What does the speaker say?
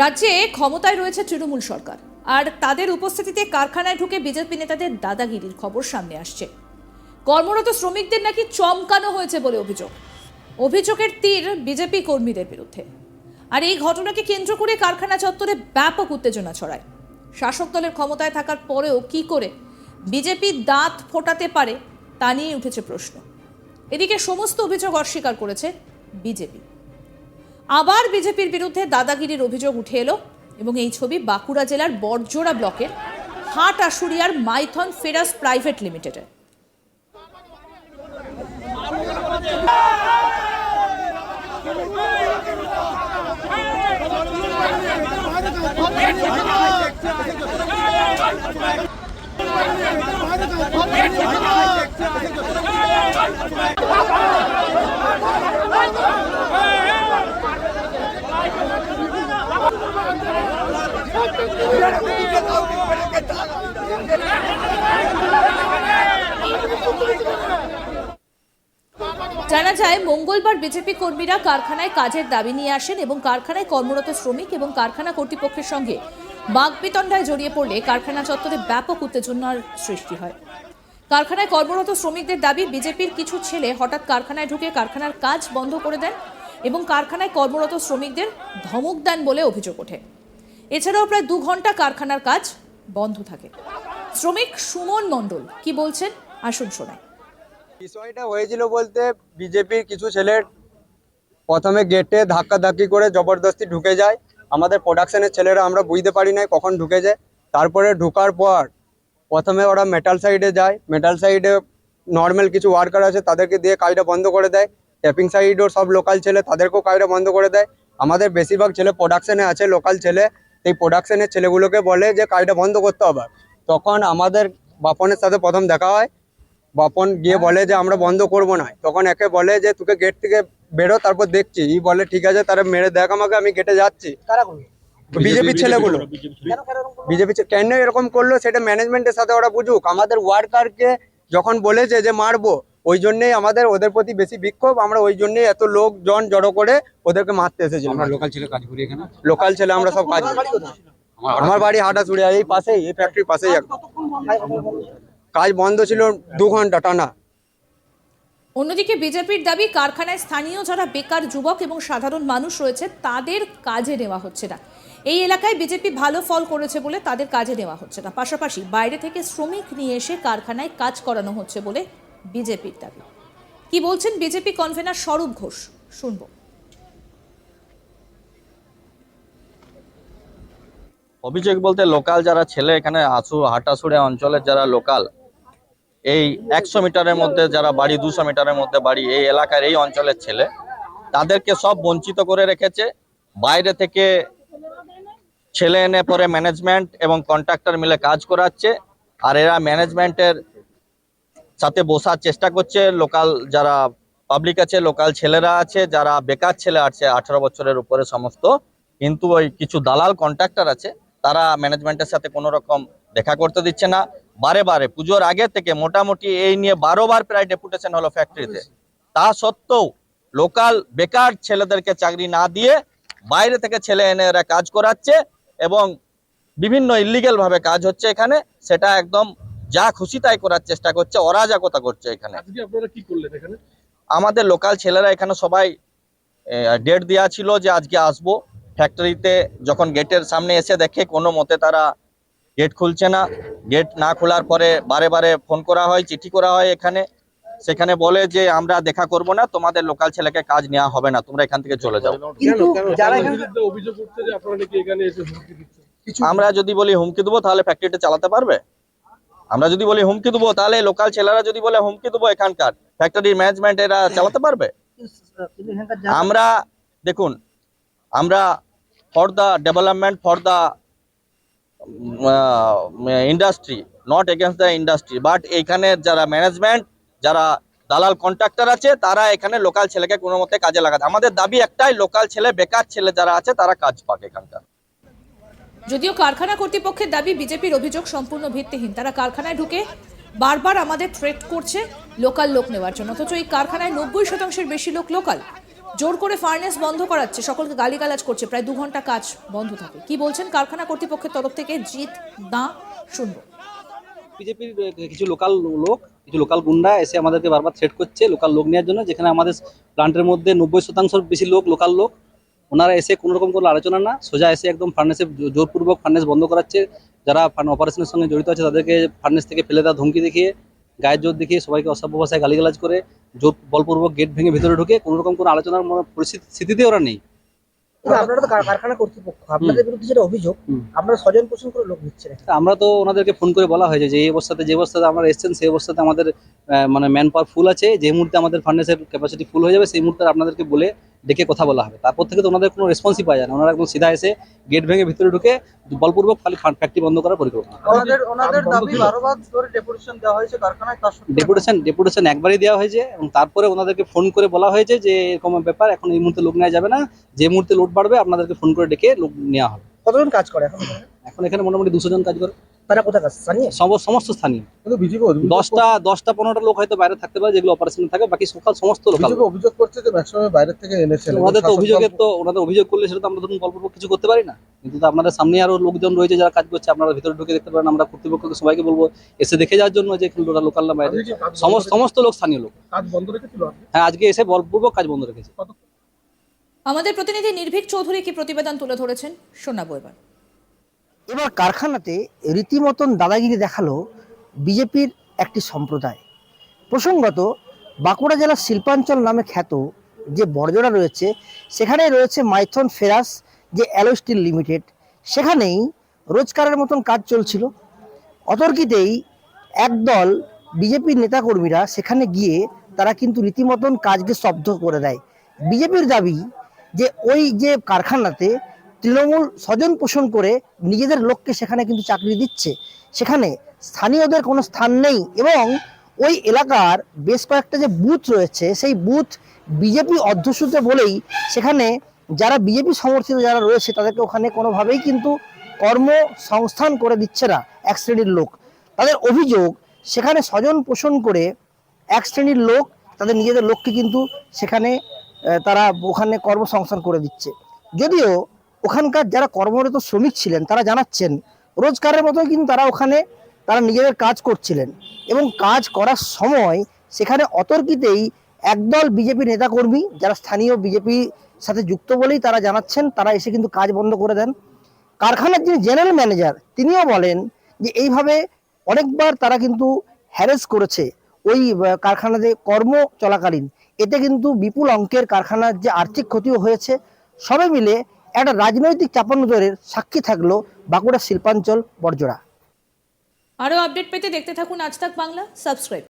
রাজ্যে ক্ষমতায় রয়েছে তৃণমূল সরকার। আর তাদের উপস্থিতিতে কারখানায় ঢুকে বিজেপি নেতাদের দাদাগিরির খবর সামনে আসছে। কর্মরত শ্রমিকদের নাকি চমকানো হয়েছে বলে অভিযোগ। অভিযোগের তীর বিজেপি কর্মীদের বিরুদ্ধে। আর এই ঘটনাকে কেন্দ্র করে কারখানা চত্বরে ব্যাপক উত্তেজনা ছড়ায়। শাসক দলের ক্ষমতায় থাকার পরেও কি করে বিজেপি দাঁত ফোটাতে পারে, তা নিয়ে উঠেছে প্রশ্ন। এদিকে সমস্ত অভিযোগ অস্বীকার করেছে বিজেপি। আবার বিজেপির বিরুদ্ধে দাদাগিরির অভিযোগ উঠে এলো এবং এই ছবি বাঁকুড়া জেলার বড়জোড়া ব্লকের হাট আশুরিয়ার মাইথন ফেরাস প্রাইভেট লিমিটেডে। জানা যায়, মঙ্গলবার বিজেপি কর্মীরা কারখানায় কাজের দাবি নিয়ে আসেন এবং কারখানায় কর্মরত শ্রমিক এবং কারখানা কর্তৃপক্ষের সঙ্গে বাগবিতণ্ডায় জড়িয়ে পড়লে কারখানা চত্বরে ব্যাপক উত্তেজনার সৃষ্টি হয়। কারখানায় কর্মরত শ্রমিকদের দাবি, বিজেপির কিছু ছেলে হঠাৎ কারখানায় ঢুকে কারখানার কাজ বন্ধ করে দেন এবং কারখানায় কর্মরত শ্রমিকদের ধমক দেন বলে অভিযোগ ওঠে। এছাড়াও প্রায় দু ঘণ্টা কারখানার কাজ বন্ধ থাকে। শ্রমিক সুমন মণ্ডল কি বলছেন? আসুন শোনায় বিষয়টা হয়েছিল বলতে বিজেপির কিছু ছেলের প্রথমে গেটে ধাক্কা ধাক্কি করে জবরদস্তি ঢুকে যায়। আমাদের প্রোডাকশনের ছেলেরা আমরা বুঝতে পারি নাই কখন ঢুকে যায় তারপরে ঢোকার পর প্রথমে ওরা মেটাল সাইডে যায়। মেটাল সাইডে নর্মাল কিছু ওয়ার্কার আছে, তাদেরকে দিয়ে কাজটা বন্ধ করে দেয়। ট্যাপিং সাইডও সব লোকাল ছেলে, তাদেরকেও কাজটা বন্ধ করে দেয়। আমাদের বেশিরভাগ ছেলে প্রোডাকশনে আছে লোকাল ছেলে। এই প্রোডাকশনের ছেলেগুলোকে বলে যে কাজটা বন্ধ করতে হবে। তখন আমাদের বাপনের সাথে প্রথম দেখা হয়। বাপন গিয়ে বলে যে আমরা বন্ধ করব না। তখন একে বলে যে তোকে গেট থেকে বেরো তারপর দেখছি। ই বলে ঠিক আছে তারা মেরে দেখ আমাকে আমি গেটে যাচ্ছি। বিজেপি ছেলেগুলো। বিজেপি কেন এরকম করল? সেটা ম্যানেজমেন্টের সাথে ওরা বুঝুক। আমাদের ওয়ার্কারকে যখন বলেছে যে মারবো ওই জন্যই আমাদের ওদের প্রতি বেশি বিক্ষোভ আমরা ওই জন্যই এত লোকজন জড়ো করে ওদেরকে মারতে এসেছিলাম। আমরা লোকাল ছেলে কাজ করি এখানে? লোকাল ছেলে আমরা সব কাজ করি। আমার বাড়ি হাটাচুড়িয়া এই পাশেই এই ফ্যাক্টরির পাশেই একদম কাজ বন্ধ ছিল দু ঘণ্টা টানা। অন্যদিকে বিজেপির দাবি কারখানায় স্থানীয় যারা বেকার যুবক এবং সাধারণ মানুষ রয়েছে তাদের কাজে নেওয়া হচ্ছে না। এই এলাকায় বিজেপি ভালো ফল করেছে বলে তাদের কাজে নেওয়া হচ্ছে না। পাশাপাশি বাইরে থেকে শ্রমিক নিয়ে এসে কারখানায় কাজ করানো হচ্ছে বলে বিজেপির দাবি। কি বলছেন বিজেপি কনভেনার স্বরূপ ঘোষ? শুনব। অভিযোগ বলতে লোকাল যারা ছেলে এখানে আসু হাটাসুড়ে অঞ্চলের যারা লোকাল, এই একশো মিটারের মধ্যে যারা বাড়ি, দুশো মিটারের মধ্যে বাড়ি, এই এলাকার এই অঞ্চলের ছেলে, তাদেরকে সব বঞ্চিত করে রেখেছে। বাইরে থেকে ছেলে এনে পরে ম্যানেজমেন্ট এবং কন্ট্রাক্টর মিলে কাজ করাচ্ছে, আর এরা ম্যানেজমেন্টের সাথে বসার চেষ্টা করছে। লোকাল যারা পাবলিক আছে লোকাল ছেলেরা আছে যারা বেকার ছেলে আছে আঠারো বছরের উপরে সমস্ত। কিন্তু ওই কিছু দালাল কন্ট্রাক্টর আছে তারা ম্যানেজমেন্টের সাথে কোনো রকম দেখা করতে দিচ্ছে না। বারে বারে পুজোর আগে থেকে মোটামুটি এই নিয়ে বারো বার প্রায় ডেপুটেশন হলো ফ্যাক্টরিতে তা সত্ত্বেও লোকাল বেকার ছেলেদেরকে চাকরি না দিয়ে বাইরে থেকে ছেলে এনে এরা কাজ করাচ্ছে এবং বিভিন্ন ইলিগেল ভাবে কাজ হচ্ছে এখানে। সেটা একদম যা খুশি তাই করার চেষ্টা করছে অরাজকতা করছে এখানে। আজকে আপনারা কি করলেন এখানে? আমাদের লোকাল ছেলেরা এখানে সবাই ডেট দেওয়া ছিল যে আজকে আসব। ফ্যাক্টরিতে যখন গেটের সামনে এসে দেখে কোনো মতে তারা গেট খুলছে না। গেট না খোলার পরে বারে বারে ফোন করা হয় চিঠি করা হয় এখানে। সেখানে বলে যে আমরা দেখা করব না তোমাদের লোকাল ছেলেকে কাজ নেওয়া হবে না তোমরা এখান থেকে চলে যাও। আমরা যদি বলি হুমকি দেবো তাহলে ফ্যাক্টরিটা চালাতে পারবে? আমরা যদি বলি হুমকি দেবো, তাহলে লোকাল ছেলেরা যদি বলে হুমকি দেবো এখানকার ফ্যাক্টরির ম্যানেজমেন্ট এরা চালাতে পারবে? আমরা, দেখুন, আমরা for the development for the industry not against the industry but এখানে যারা ম্যানেজমেন্ট যারা দালাল কন্ট্রাক্টর আছে, তারা এখানে লোকাল ছেলেকে কোনো মতে কাজে লাগাতে আমাদের দাবি একটাই লোকাল ছেলে, বেকার ছেলে যারা আছে, তারা কাজ পাক এখানকার। যদিও কারখানা কর্তৃপক্ষের দাবি, বিজেপির অভিযোগ সম্পূর্ণ ভিত্তিহীন। তারা কারখানায় ঢুকে বারবার আমাদের থ্রেট করছে লোকাল লোক নেওয়ার জন্য। অথচ এই কারখানায় নব্বই শতাংশের বেশি লোক লোকাল জোর করে ফার্নেস বন্ধ করাচ্ছে, সকলকে গালিগালাজ করছে, প্রায় দু ঘণ্টা কাজ বন্ধ থাকে। কি বলছেন কারখানা কর্তৃপক্ষের তরফ থেকে? জিত না শুনব। বিজেপির কিছু লোকাল লোক, কিছু লোকাল গুন্ডা এসে আমাদেরকে বারবার থ্রেট করছে লোকাল লোক নেওয়ার জন্য, যেখানে আমাদের প্লান্টের মধ্যে নব্বই শতাংশ বেশি লোক লোকাল লোক। ওনারা এসে কোনো রকম কোনো আলোচনা না সোজা এসে একদম ফার্নেসে জোরপূর্বক ফার্নেস বন্ধ করাচ্ছে যারা অপারেশনের সঙ্গে জড়িত আছে তাদেরকে ফার্নেস থেকে ফেলে দেওয়া ধমকি দেখিয়ে গায়ের জোর দেখিয়ে সবাইকে অসভ্য ভাষায় গালিগালাজ করে জোর বলপূর্বক গেট ভেঙে ভিতরে ঢুকে কোনো রকম কোনো আলোচনার মনে পরিস্থিতি স্থিতিতে ওরা নেই। আপনারা তো কারখানা কর্তৃপক্ষ আপনাদের বিরুদ্ধে যেটা অভিযোগ আপনারা স্বজন পোষণ করে লোক নিচ্ছেন আমরা তো ওনাদেরকে ফোন করে বলা হয়েছে যে এই অবস্থাতে যে অবস্থাতে আমরা এসেছেন সেই অবস্থাতে আমাদের মানে ম্যান পাওয়ার ফুল আছে যে মুহূর্তে আমাদের ফার্নেসের ক্যাপাসিটি ফুল হয়ে যাবে সেই মুহূর্তে আপনাদেরকে বলে ডেকে কথা বলা হবে। তারপর থেকে তো ওনাদের কোনো রেসপন্সই পাওয়া যায় না। ওনারা একদম সিধা এসে গেট ভেঙে ভিতরে ঢুকে বলপূর্বক খালি ফ্যাক্টরি বন্ধ করার পরিকল্পনা ওনাদের ওনাদের বন্ধ দাবি ছিল। বারবার ধরে ডেপুটেশন দেওয়া হয়েছে কারখানায় তার সত্ত্বেও ডেপুটেশন ডেপুটেশন একবারই দেওয়া হয়েছে এবং তারপরে ওনাদেরকে ফোন করে বলা হয়েছে যে এরকম ব্যাপার এখন এই মুহূর্তে লোক নেওয়া যাবে না। যে মুহূর্তে লোড বাড়বে আপনাদেরকে ফোন করে ডেকে লোক নেওয়া হবে। কতজন কাজ করে এখন? এখন এখানে মোটামুটি দুশো জন কাজ করে। তারা সম- সমস্ত স্থানীয়। কিন্তু বিজেপি দশটা দশটা পনেরোটা লোক হয়তো বাইরে থাকতে পারে যেগুলো অপারেশনে থাকে বাকি সকাল সমস্ত বিজেপি অভিযোগ করছে যে ম্যাক্সিমাম বাইরের থেকে এনেছেন এবং ওনাদের তো অভিযোগের তো ওনাদের অভিযোগ করলে সেটা তো আমরা ধরুন গল্প কিছু করতে পারি না। কিন্তু আপনাদের সামনে আরও লোকজন রয়েছে যারা কাজ করছে আপনারা ভিতরে ঢুকে দেখতে পারেন আমরা কর্তৃপক্ষকে সবাইকে বলব এসে দেখে যাওয়ার জন্য যে এখানে লোকাল না বাইরে। সমস্ত সমস্ত লোক স্থানীয় লোক। কাজ বন্ধ রেখেছিল হ্যাঁ আজকে এসে বলপূর্বক কাজ বন্ধ রেখেছে। আমাদের প্রতিনিধি নির্ভীক চৌধুরী কি প্রতিবেদন তুলে ধরেছেন? শোনাবো এবার। এবার কারখানাতে রীতিমতন দাদাগিরি দেখাল বিজেপির একটি সম্প্রদায়। প্রসঙ্গত, বাঁকুড়া জেলার শিল্পাঞ্চল নামে খ্যাত যে বর্জরা রয়েছে সেখানে রয়েছে মাইথন ফেরাস যে অ্যালো স্টিল লিমিটেড। সেখানেই রোজকারের মতন কাজ চলছিল। অতর্কিতেই একদল বিজেপির নেতাকর্মীরা সেখানে গিয়ে তারা কিন্তু রীতিমতন কাজকে স্তব্ধ করে দেয়। বিজেপির দাবি যে, ওই যে কারখানাতে তৃণমূল স্বজন পোষণ করে নিজেদের লোককে সেখানে কিন্তু চাকরি দিচ্ছে। সেখানে স্থানীয়দের কোনো স্থান নেই এবং ওই এলাকার বেশ কয়েকটা যে বুথ রয়েছে, সেই বুথ বিজেপি অধ্যুষিত বলেই সেখানে যারা বিজেপি সমর্থিত যারা রয়েছে, তাদেরকে ওখানে কোনোভাবেই কিন্তু কর্মসংস্থান করে দিচ্ছে না এক শ্রেণির লোক। তাদের অভিযোগ, সেখানে স্বজন পোষণ করে এক শ্রেণির লোক, তাদের নিজেদের লোককে কিন্তু সেখানে তারা ওখানে কর্মসংস্থান করে দিচ্ছে। যদিও ওখানকার যারা কর্মরত শ্রমিক ছিলেন, তারা জানাচ্ছেন, রোজগারের মতো কিন্তু তারা ওখানে, তারা নিজেদের কাজ করছিলেন। এবং কাজ করার সময় সেখানে অতর্কিতেই একদল বিজেপি নেতাকর্মী, যারা স্থানীয় বিজেপি সাথে যুক্ত বলেই তারা জানাচ্ছেন, তারা এসে কিন্তু কাজ বন্ধ করে দেন। কারখানার যিনি জেনারেল ম্যানেজার, তিনিও বলেন যে এইভাবে অনেকবার তারা কিন্তু হ্যারেস করেছে ওই কারখানাতে কর্ম চলাকালীন। এতে কিন্তু বিপুল অঙ্কের কারখানার যে আর্থিক ক্ষতিও হয়েছে। সবে মিলে একটা রাজনৈতিক চাপানোজরের সাক্ষী থাকল বাঁকুড়া শিল্পাঞ্চল বর্জরা আরও আপডেট পেতে দেখতে থাকুন আজ তাক বাংলা, সাবস্ক্রাইব।